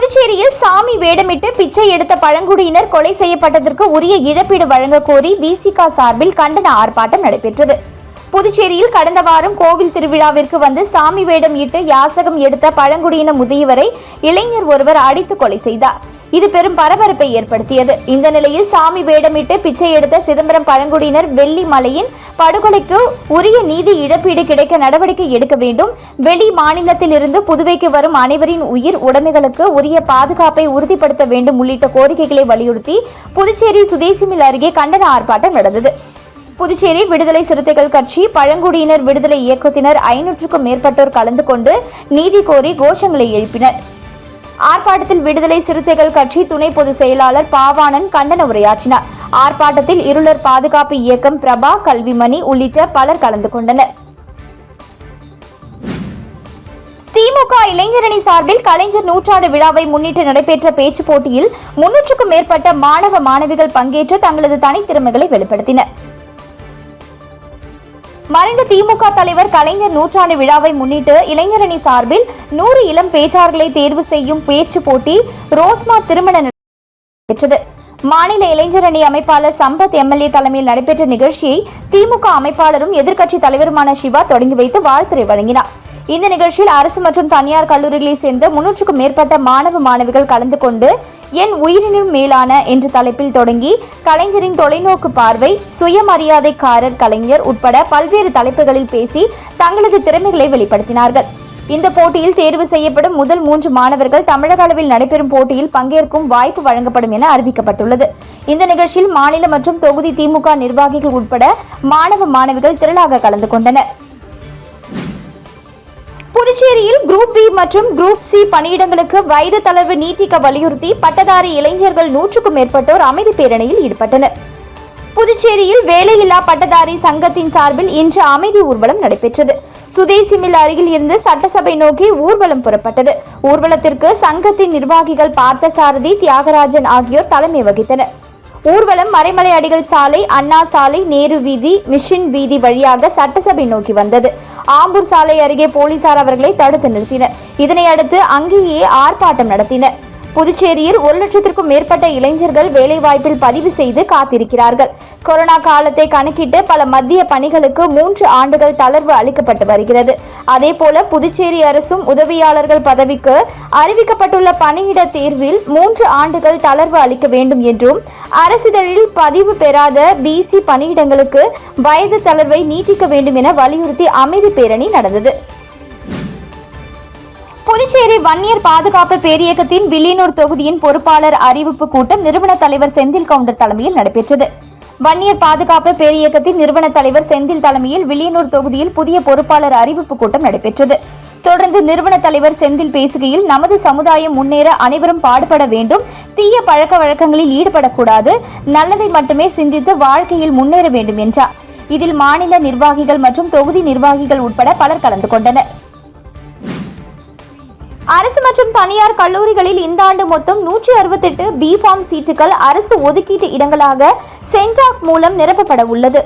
புதுச்சேரியில் சாமி வேடமிட்டு பிச்சை எடுத்த பழங்குடியினர் கொலை செய்யப்பட்டதற்கு உரிய இழப்பீடு வழங்க கோரி விசிகா சார்பில் கண்டன ஆர்ப்பாட்டம் நடைபெற்றது. புதுச்சேரியில் கடந்த வாரம் கோவில் திருவிழாவிற்கு வந்து சாமி வேடம் இட்டு யாசகம் எடுத்த பழங்குடியின முதியவரை இளைஞர் ஒருவர் அடித்து கொலை செய்தார். இது பெரும் பரபரப்பை ஏற்படுத்தியது. இந்த நிலையில் சாமி வேடமிட்டு பிச்சை எடுத்த சிதம்பரம் பழங்குடியினர் வெள்ளி மலையின் படுகொலைக்கு உரிய நீதி இழப்பீடு கிடைக்க நடவடிக்கை எடுக்க வேண்டும். வெளி மாநிலத்திலிருந்து புதுவைக்கு வரும் அனைவரின் உயிர் உடைமைகளுக்கு உரிய பாதுகாப்பை உறுதிப்படுத்த வேண்டும் உள்ளிட்ட கோரிக்கைகளை வலியுறுத்தி புதுச்சேரி சுதேசிமில் அருகே கண்டன ஆர்ப்பாட்டம் நடந்தது. புதுச்சேரி விடுதலை சிறுத்தைகள் கட்சி பழங்குடியினர் விடுதலை இயக்கத்தினர் ஐநூற்றுக்கும் மேற்பட்டோர் கலந்து கொண்டு நீதி கோரி கோஷங்களை எழுப்பினர். ஆர்ப்பாட்டத்தில் விடுதலை சிறுத்தைகள் கட்சி துணை பொதுச் செயலாளர் பாவாணன் கண்டன உரையாற்றினார். ஆர்ப்பாட்டத்தில் இருளர் பாதுகாப்பு இயக்கம் பிரபா கல்விமணி உள்ளிட்ட பலர் கலந்து கொண்டனர். திமுக இளைஞரணி சார்பில் கலைஞர் நூற்றாண்டு விழாவை முன்னிட்டு நடைபெற்ற பேச்சுப் போட்டியில் முன்னூற்றுக்கும் மேற்பட்ட மாணவ மாணவிகள் பங்கேற்று தங்களது தனித்திறமைகளை வெளிப்படுத்தினர். மறைந்த திமுக தலைவர் கலைஞர் நூற்றாண்டு விழாவை முன்னிட்டு இளைஞரணி சார்பில் நூறு இளம் பேச்சாளர்களை தேர்வு செய்யும் பேச்சு போட்டி ரோஸ்மா திருமண பெற்றது. மாநில இளைஞரணி அமைப்பாளர் சம்பத் எம்எல்ஏ தலைமையில் நடைபெற்ற நிகழ்ச்சியை திமுக அமைப்பாளரும் எதிர்க்கட்சி தலைவருமான சிவா தொடங்கி வைத்து வாழ்த்துறை வழங்கினார். இந்த நிகழ்ச்சியில் அரசு மற்றும் தனியார் கல்லூரிகளைச் சேர்ந்த முன்னூற்றுக்கும் மேற்பட்ட மாணவ மாணவிகள் கலந்து கொண்டு என் உயிரினும் மேலான என்ற தலைப்பில் தொடங்கி கலைஞரின் தொலைநோக்கு பார்வை சுயமரியாதைக்காரர் கலைஞர் உட்பட பல்வேறு தலைப்புகளில் பேசி தங்களது திறமைகளை வெளிப்படுத்தினார்கள். இந்த போட்டியில் தேர்வு செய்யப்படும் முதல் மூன்று மாணவர்கள் தமிழக அளவில் நடைபெறும் போட்டியில் பங்கேற்கும் வாய்ப்பு வழங்கப்படும் என அறிவிக்கப்பட்டுள்ளது. இந்த நிகழ்ச்சியில் மாநில மற்றும் தொகுதி திமுக நிர்வாகிகள் உட்பட மாணவ மாணவிகள் திரளாக கலந்து கொண்டனர். புதுச்சேரியில் குரூப் பி மற்றும் குரூப் சி பணியிடங்களுக்கு வயது தளர்வு நீட்டிக்க வலியுறுத்தி பட்டதாரி இளைஞர்கள் நூற்றுக்கும் மேற்பட்டோர் அமைதி பேரணியில் ஈடுபட்டனர். புதுச்சேரியில் வேலையில்லா பட்டதாரி சங்கத்தின் சார்பில் இன்று அமைதி ஊர்வலம் நடைபெற்றது. சுதேசி மில் அருகில் இருந்து சட்டசபை நோக்கி ஊர்வலம் புறப்பட்டது. ஊர்வலத்திற்கு சங்கத்தின் நிர்வாகிகள் பார்த்தசாரதி தியாகராஜன் ஆகியோர் தலைமை வகித்தனர். ஊர்வலம் மறைமலை அடிகள் சாலை அண்ணா சாலை நேரு வீதி மிஷின் வீதி வழியாக சட்டசபை நோக்கி வந்தது. ஆம்பூர் சாலை அருகே போலீசார் அவர்களை தடுத்து நிறுத்தினர். இதனையடுத்து அங்கேயே ஆர்ப்பாட்டம் நடத்தினர். புதுச்சேரியில் ஒரு லட்சத்திற்கும் மேற்பட்ட இளைஞர்கள் வேலைவாய்ப்பில் பதிவு செய்து காத்திருக்கிறார்கள். கொரோனா காலத்தை கணக்கிட்டு பல மத்திய பணிகளுக்கு மூன்று ஆண்டுகள் தளர்வு அளிக்கப்பட்டு வருகிறது. அதேபோல புதுச்சேரி அரசும் உதவியாளர்கள் பதவிக்கு அறிவிக்கப்பட்டுள்ள பணியிட தேர்வில் மூன்று ஆண்டுகள் தளர்வு அளிக்க வேண்டும் என்றும் அரசிதழில் பதிவு பெறாத பிசி பணியிடங்களுக்கு வயது தளர்வை நீட்டிக்க வேண்டும் என வலியுறுத்தி அமைதி பேரணி நடந்தது. புதுச்சேரி வன்னியர் பாதுகாப்பு பேரியக்கத்தின் வில்லியனூர் தொகுதியின் பொறுப்பாளர் அறிவிப்பு கூட்டம் நிறுவன தலைவர் செந்தில் கவுண்டர் தலைமையில் நடைபெற்றது. வன்னியர் பாதுகாப்பு பேரியக்கத்தின் நிறுவன தலைவர் செந்தில் தலைமையில் வில்லியனூர் தொகுதியில் புதிய பொறுப்பாளர் அறிவிப்பு கூட்டம் நடைபெற்றது. தொடர்ந்து நிறுவன தலைவர் செந்தில் பேசுகையில் நமது சமுதாயம் முன்னேற அனைவரும் பாடுபட வேண்டும். தீய பழக்க வழக்கங்களில் ஈடுபடக்கூடாது. நல்லதை மட்டுமே சிந்தித்து வாழ்க்கையில் முன்னேற வேண்டும் என்றார். இதில் மாநில நிர்வாகிகள் மற்றும் தொகுதி நிர்வாகிகள் உட்பட பலர் கலந்து கொண்டனர். அரசு மற்றும் தனியார் கல்லூரிகளில் இந்த ஆண்டு மொத்தம் நூற்றி அறுபத்தெட்டு பி ஃபார்ம் சீட்டுகள் அரசு ஒதுக்கீட்டு இடங்களாக சென்டாக் மூலம் நிரப்பப்பட உள்ளது.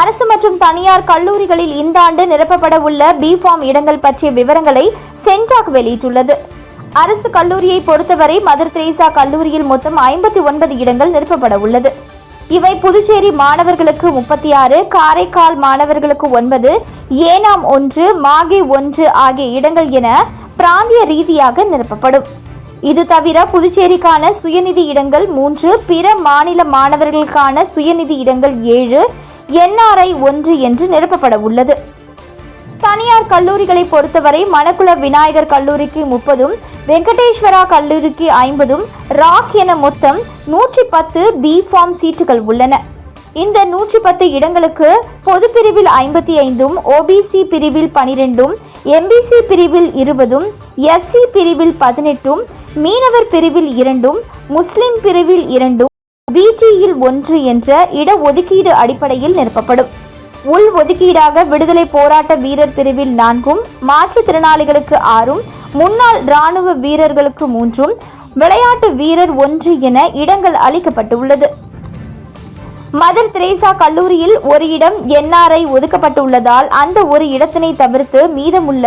அரசு மற்றும் தனியார் கல்லூரிகளில் இந்த ஆண்டு நிரப்பப்பட உள்ள பி ஃபார்ம் இடங்கள் பற்றிய விவரங்களை சென்டாக் வெளியிட்டுள்ளது. அரசு கல்லூரியை பொறுத்தவரை மதர் தெரேசா கல்லூரியில் மொத்தம் ஐம்பத்தி ஒன்பது இடங்கள் நிரப்பப்பட உள்ளது. இவை புதுச்சேரி மாணவர்களுக்கு முப்பத்தி ஆறு காரைக்கால் மாணவர்களுக்கு ஒன்பது ஏனாம் ஒன்று மாகே ஒன்று ஆகிய இடங்கள் என பிராந்திய ரீதியாக நிரப்பப்படும். இது தவிர புதுச்சேரிக்கான சுயநிதி இடங்கள் மூன்று பிற மாநில மாணவர்களுக்கான சுயநிதி இடங்கள் ஏழு என்ஆர்ஐ ஒன்று என்று நிரப்பப்பட உள்ளது. தனியார் கல்லூரிகளை பொறுத்தவரை மணக்குள விநாயகர் கல்லூரிக்கு முப்பதும் வெங்கடேஸ்வரா கல்லூரிக்கு ஐம்பதும் ராக் என மொத்தம் நூற்றி பத்து பி ஃபார்ம் சீட்டுகள் உள்ளன. இந்த நூற்றி பத்து இடங்களுக்கு பொது பிரிவில் ஐம்பத்தி ஐந்தும் ஓபிசி பிரிவில் பனிரெண்டும் எம்பிசி பிரிவில் இருபதும் எஸ்சி பிரிவில் பதினெட்டும் மீனவர் பிரிவில் இரண்டும் முஸ்லிம் பிரிவில் இரண்டும் பிடியில் ஒன்று என்ற இட ஒதுக்கீடு அடிப்படையில் நிரப்பப்படும். உள் ஒதுக்கீடாக விடுதலை போராட்ட வீரர் பிரிவில் நான்கும் மாற்றுத்திறனாளிகளுக்கு ஆறும் முன்னாள் இராணுவ வீரர்களுக்கு மூன்றும் விளையாட்டு வீரர் ஒன்று என இடங்கள் அளிக்கப்பட்டுள்ளது. மதர் திரேசா கல்லூரியில் ஒரு இடம் என்ஆர்ஐ ஒதுக்கப்பட்டுள்ளதால் அந்த ஒரு இடத்தினை தவிர்த்து மீதமுள்ள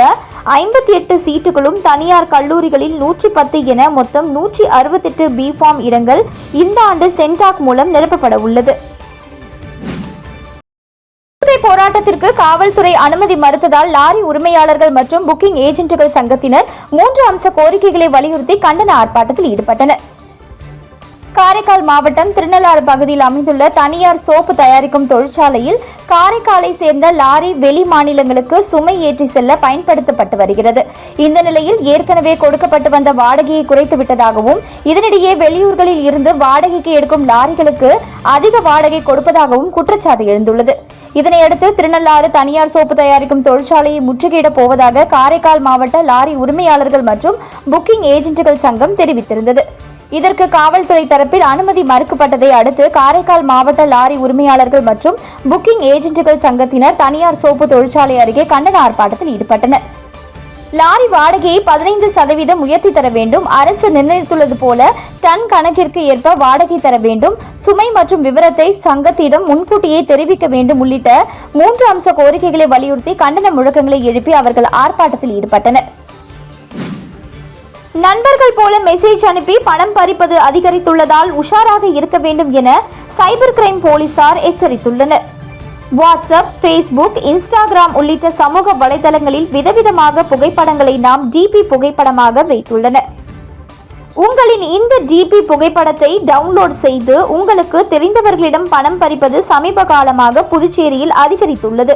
ஐம்பத்தி எட்டு சீட்டுகளும் தனியார் கல்லூரிகளில் நூற்றி பத்து என மொத்தம் நூற்றி அறுபத்தெட்டு பி ஃபார்ம் இடங்கள் இந்த ஆண்டு சென்டாக் மூலம் நிரப்பப்பட உள்ளது போராட்டத்திற்கு காவல்துறை அனுமதி மறுத்ததால் லாரி உரிமையாளர்கள் மற்றும் புக்கிங் ஏஜென்ட்டுகள் சங்கத்தினர் மூன்று அம்ச கோரிக்கைகளை வலியுறுத்தி கண்டன ஆர்ப்பாட்டத்தில் ஈடுபட்டனர். காரைக்கால் மாவட்டம் திருநள்ளாறு பகுதியில் அமைந்துள்ள தனியார் சோப்பு தயாரிக்கும் தொழிற்சாலையில் காரைக்காலை சேர்ந்த லாரி வெளி மாநிலங்களுக்கு சுமை ஏற்றி செல்ல பயன்படுத்தப்பட்டு வருகிறது. இந்த நிலையில் ஏற்கனவே கொடுக்கப்பட்டு வந்த வாடகையை குறைத்து விட்டதாகவும் இதனிடையே வெளியூர்களில் இருந்து வாடகைக்கு எடுக்கும் லாரிகளுக்கு அதிக வாடகை கொடுப்பதாகவும் குற்றச்சாட்டு எழுந்துள்ளது. இதனையடுத்து திருநள்ளாறு தனியார் சோப்பு தயாரிக்கும் தொழிற்சாலையை முற்றுகையிடப் போவதாக காரைக்கால் மாவட்ட லாரி உரிமையாளர்கள் மற்றும் புக்கிங் ஏஜென்ட்டுகள் சங்கம் தெரிவித்திருந்தது. இதற்கு காவல்துறை தரப்பில் அனுமதி மறுக்கப்பட்டதை அடுத்து காரைக்கால் மாவட்ட லாரி உரிமையாளர்கள் மற்றும் புக்கிங் ஏஜென்ட்டுகள் சங்கத்தினர் தனியார் சோப்பு தொழிற்சாலை அருகே கண்டன ஆர்ப்பாட்டத்தில் ஈடுபட்டனர். லாரி வாடகையை பதினைந்து சதவீதம் உயர்த்தி தர வேண்டும். அரசு நிர்ணயித்துள்ளது போல டன் கணக்கிற்கு ஏற்ப வாடகை தர வேண்டும். சுமை மற்றும் விவரத்தை சங்கத்திடம் முன்கூட்டியே தெரிவிக்க வேண்டும் உள்ளிட்ட மூன்று அம்ச கோரிக்கைகளை வலியுறுத்தி கண்டன முழக்கங்களை எழுப்பி அவர்கள் ஆர்ப்பாட்டத்தில் ஈடுபட்டனர். நண்பர்கள் போல மெசேஜ் அனுப்பி பணம் பறிப்பது அதிகரித்துள்ளதால் உஷாராக இருக்க வேண்டும் என சைபர் கிரைம் போலீசார் எச்சரித்துள்ளனர். வாட்ஸ்அப் ஃபேஸ்புக் இன்ஸ்டாகிராம் உள்ளிட்ட சமூக வலைதளங்களில் விதவிதமாக புகைப்படங்களை நாம் டிபி புகைப்படமாக வைத்துள்ளனர். உங்களின் இந்த டிபி புகைப்படத்தை டவுன்லோட் செய்து உங்களுக்கு தெரிந்தவர்களிடம் பணம் பறிப்பது சமீப காலமாக புதுச்சேரியில் அதிகரித்துள்ளது.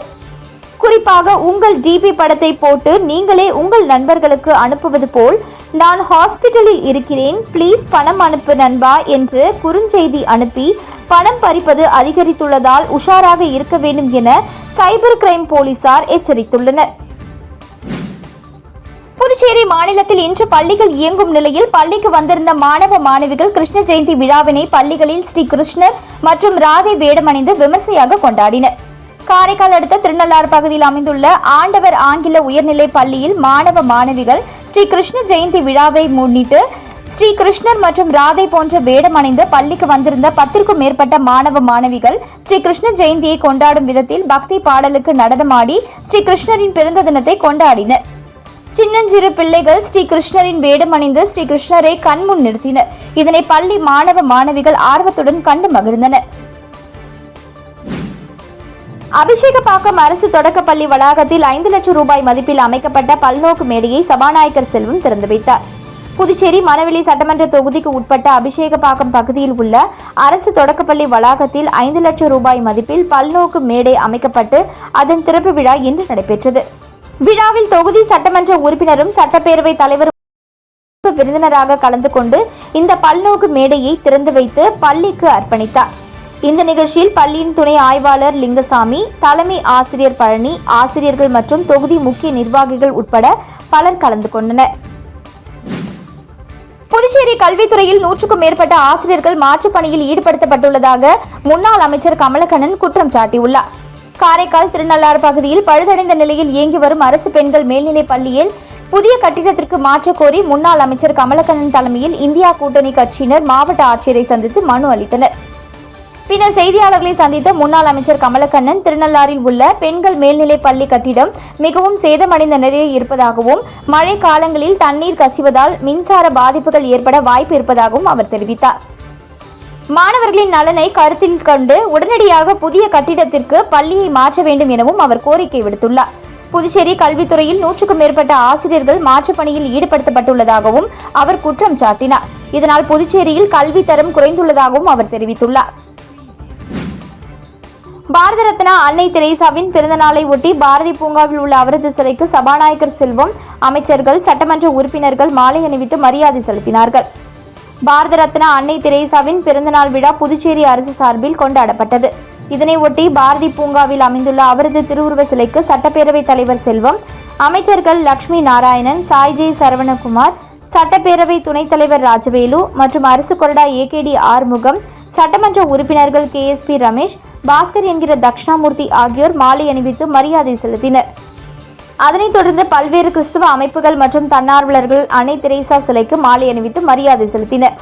குறிப்பாக உங்கள் டிபி படத்தை போட்டு நீங்களே உங்கள் நண்பர்களுக்கு அனுப்புவது போல் நான் ஹாஸ்பிட்டலில் இருக்கிறேன் ப்ளீஸ் பணம் அனுப்பு நண்பா என்று குறுஞ்செய்தி அனுப்பி பணம் பறிப்பது அதிகரித்துள்ளதால் உஷாராக இருக்க வேண்டும் என சைபர் கிரைம் போலீசார் எச்சரித்துள்ளனர். புதுச்சேரி மாநிலத்தில் இன்று பள்ளிகள் இயங்கும் நிலையில் பள்ளிக்கு வந்திருந்த மாணவ மாணவிகள் கிருஷ்ண ஜெயந்தி விழாவினை பள்ளிகளில் ஸ்ரீ கிருஷ்ணர் மற்றும் ராதை வேடமணிந்து விமர்சையாக கொண்டாடினர். காரைக்கால் அடுத்த திருநள்ளாறு பகுதியில் அமைந்துள்ள ஆண்டவர் ஆங்கில உயர்நிலை பள்ளியில் மாணவ மாணவிகள் ஸ்ரீ கிருஷ்ண ஜெயந்தி விழாவை முன்னிட்டு ஸ்ரீ கிருஷ்ணர் மற்றும் ராதை போன்ற வேடம் அணிந்து பள்ளிக்கு வந்திருந்த பத்திற்கும் மேற்பட்ட மாணவ மாணவிகள் ஸ்ரீ கிருஷ்ண ஜெயந்தியை கொண்டாடும் விதத்தில் பக்தி பாடலுக்கு நடனமாடி ஸ்ரீ கிருஷ்ணரின் பிறந்த தினத்தை கொண்டாடினர். சின்னஞ்சிறு பிள்ளைகள் ஸ்ரீ கிருஷ்ணரின் வேடம் அணிந்து ஸ்ரீ கிருஷ்ணரை கண்முன் நிறுத்தினர். இதனை பள்ளி மாணவ மாணவிகள் ஆர்வத்துடன் கண்டு மகிழ்ந்தனர். அபிஷேகப்பாக்கம் அரசு தொடக்கப்பள்ளி வளாகத்தில் ஐந்து லட்சம் ரூபாய் மதிப்பில் அமைக்கப்பட்ட பல்நோக்கு மேடையை சபாநாயகர் செல்வம் திறந்து வைத்தார். புதுச்சேரி மணவெளி சட்டமன்ற தொகுதிக்கு உட்பட்ட அபிஷேகப்பாக்கம் பகுதியில் உள்ள அரசு தொடக்கப்பள்ளி வளாகத்தில் ஐந்து லட்சம் ரூபாய் மதிப்பில் பல்நோக்கு மேடை அமைக்கப்பட்டு அதன் திறப்பு விழா இன்று நடைபெற்றது. விழாவில் தொகுதி சட்டமன்ற உறுப்பினரும் சட்டப்பேரவை தலைவரும் விருந்தினராக கலந்து கொண்டு இந்த பல்நோக்கு மேடையை திறந்து வைத்து பள்ளிக்கு அர்ப்பணித்தார். இந்த நிகழ்ச்சியில் பள்ளியின் துணை ஆய்வாளர் லிங்கசாமி தலைமை ஆசிரியர் பழனி ஆசிரியர்கள் மற்றும் தொகுதி முக்கிய நிர்வாகிகள் உட்பட பலர் கலந்து கொண்டனர். புதுச்சேரி கல்வித்துறையில் நூற்றுக்கும் மேற்பட்ட ஆசிரியர்கள் மாற்றுப் பணியில் ஈடுபடுத்தப்பட்டுள்ளதாக முன்னாள் அமைச்சர் கமலக்கண்ணன் குற்றம் சாட்டியுள்ளார். காரைக்கால் திருநள்ளாறு பகுதியில் பழுதடைந்த நிலையில் இயங்கி வரும் அரசு பெண்கள் மேல்நிலைப் பள்ளியில் புதிய கட்டிடத்திற்கு மாற்றக் கோரி முன்னாள் அமைச்சர் கமலக்கண்ணன் தலைமையில் இந்தியா கூட்டணி கட்சியினர் மாவட்ட ஆட்சியரை சந்தித்து மனு அளித்தனர். பின்னர் செய்தியாளர்களை சந்தித்த முன்னாள் அமைச்சர் கமலக்கண்ணன் திருநள்ளாறில் உள்ள பெண்கள் மேல்நிலைப் பள்ளி கட்டிடம் மிகவும் சேதமடைந்த நிலையில் இருப்பதாகவும் மழை காலங்களில் தண்ணீர் கசிவதால் மின்சார பாதிப்புகள் ஏற்பட வாய்ப்பு இருப்பதாகவும் அவர் தெரிவித்தார். மாணவர்களின் நலனை கருத்தில் கொண்டு உடனடியாக புதிய கட்டிடத்திற்கு பள்ளியை மாற்ற வேண்டும் எனவும் அவர் கோரிக்கை விடுத்துள்ளார். புதுச்சேரி கல்வித்துறையில் நூற்றுக்கும் மேற்பட்ட ஆசிரியர்கள் மாற்றுப் பணியில் ஈடுபடுத்தப்பட்டுள்ளதாகவும் அவர் குற்றம் சாட்டினார். இதனால் புதுச்சேரியில் கல்வி தரம் குறைந்துள்ளதாகவும் அவர் தெரிவித்துள்ளார். பாரத ரத்னா அன்னை தெரேசாவின் பிறந்த நாளை ஒட்டி பாரதி பூங்காவில் உள்ள அவரது சிலைக்கு சபாநாயகர் செல்வம் அமைச்சர்கள் சட்டமன்ற உறுப்பினர்கள் மாலை அணிவித்து மரியாதை செலுத்தினார்கள். பாரத ரத்னா அன்னை தெரேசாவின் பிறந்தநாள் விழா புதுச்சேரி அரசு சார்பில் கொண்டாடப்பட்டது. இதனை ஒட்டி பாரதி பூங்காவில் அமைந்துள்ள அவரது திருவுருவ சிலைக்கு சட்டப்பேரவைத் தலைவர் செல்வம் அமைச்சர்கள் லக்ஷ்மி நாராயணன் சாய்ஜே சரவணகுமார் சட்டப்பேரவை துணைத் தலைவர் ராஜவேலு மற்றும் அரசு கொறடா ஏகேடி ஆறுமுகம் சட்டமன்ற உறுப்பினர்கள் K S P Ramesh Bhaskar என்கிற தக்ஷணாமூர்த்தி ஆகியோர் மாலை அணிவித்து மரியாதை செலுத்தினர். அதனைத் தொடர்ந்து பல்வேறு கிறிஸ்துவ அமைப்புகள் மற்றும் தன்னார்வலர்கள் அன்னை தெரேசா சிலைக்கு மாலை அணிவித்து மரியாதை செலுத்தினர்.